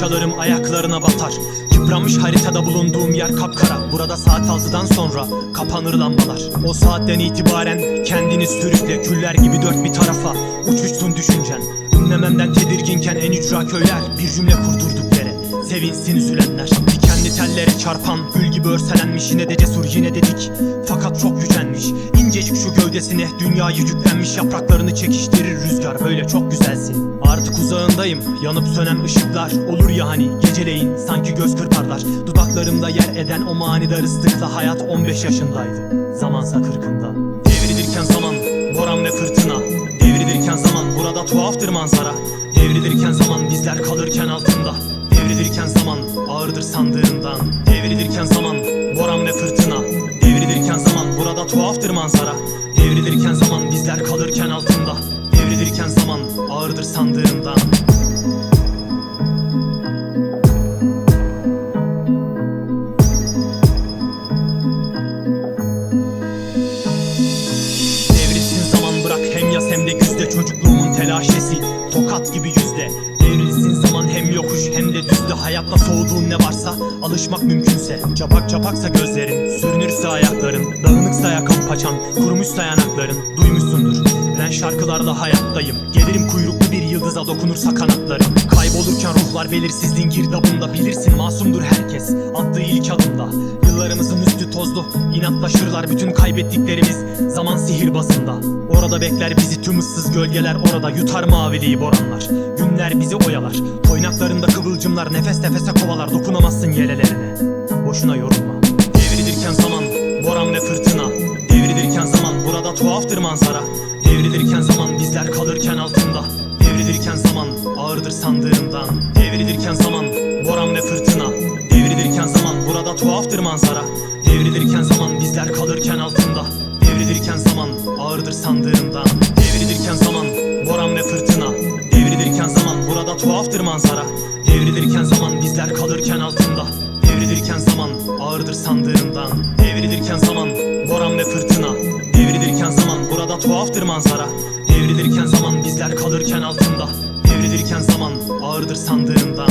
Parçalarım ayaklarına batar. Yıpranmış haritada bulunduğum yer kapkara. Burada saat 6'dan sonra kapanır lambalar. O saatten itibaren kendini sürükle. Küller gibi dört bir tarafa uçuşsun düşüncen. Ünlememden tedirginken en ücra köyler Bir cümle kurdurduk yere. Sevinsin üzülenler. Dikenli tellere çarpan Gül gibi örselenmiş. Yine de cesur yine de dik. Fakat çok gücenmiş. İncecik şu gövdesine dünyayı yüklenmiş. Yapraklarını çekiştirir rüzgar. Böyle çok güzelsin uzağındayım yanıp sönen ışıklar Olur ya hani geceleyin sanki göz kırparlar. Dudaklarımda yer eden o manidar ıslıkla Hayat 15 yaşındaydı. Zamansa kırkında Devrilirken zaman boran ve fırtına. Devrilirken zaman burada tuhaftır manzara. Devrilirken zaman bizler kalırken altında. Devrilirken zaman ağırdır sandığından. Devrilirken zaman boran ve fırtına. Devrilirken zaman burada tuhaftır manzara. Devrilirken zaman bizler kalırken altında Devrilirken zaman ağırdır sandığından Devrilsin zaman bırak hem yaz hem de güzde. Çocukluğumun telaşesi tokat gibi yüzde. Devrilsin zaman hem yokuş hem de düzde. Hayatta soğuduğun ne varsa alışmak mümkünse. Çapak çapaksa gözlerin sürünürse ayakların. Dağınıksa yakan paçan kurumuşsa yanakların. Duymuşsundur ben şarkılarla hayattayım. Gelirim kuyruklu bir yıldıza dokunursa kanatlarım Kaybolurken ruhlar belirsizliğin girdabında Bilirsin. Masumdur herkes attığı ilk adımda. Yıllarımızın üstü tozlu inatlaşırlar bütün kaybettiklerimiz. Zaman sihirbazında Orada bekler bizi tüm ıssız gölgeler. Orada yutar maviliği boranlar Günler bizi oyalar. Toynaklarında kıvılcımlar nefes nefese kovalar Dokunamazsın yelelerine. Boşuna yorulma burada tuhaftır manzara Devrilirken zaman bizler kalırken altında Devrilirken zaman ağırdır sandığından Devrilirken zaman boran ve fırtına Devrilirken zaman burada tuhaftır manzara Devrilirken zaman bizler kalırken altında Devrilirken zaman ağırdır sandığından Devrilirken zaman boran ve fırtına Devrilirken zaman burada tuhaftır manzara Devrilirken zaman bizler kalırken altında Devrilirken zaman ağırdır sandığından Devrilirken zaman boran ve fırtına Devrilirken zaman burada tuhaftır manzara. Devrilirken zaman bizler kalırken altında. Devrilirken zaman ağırdır sandığından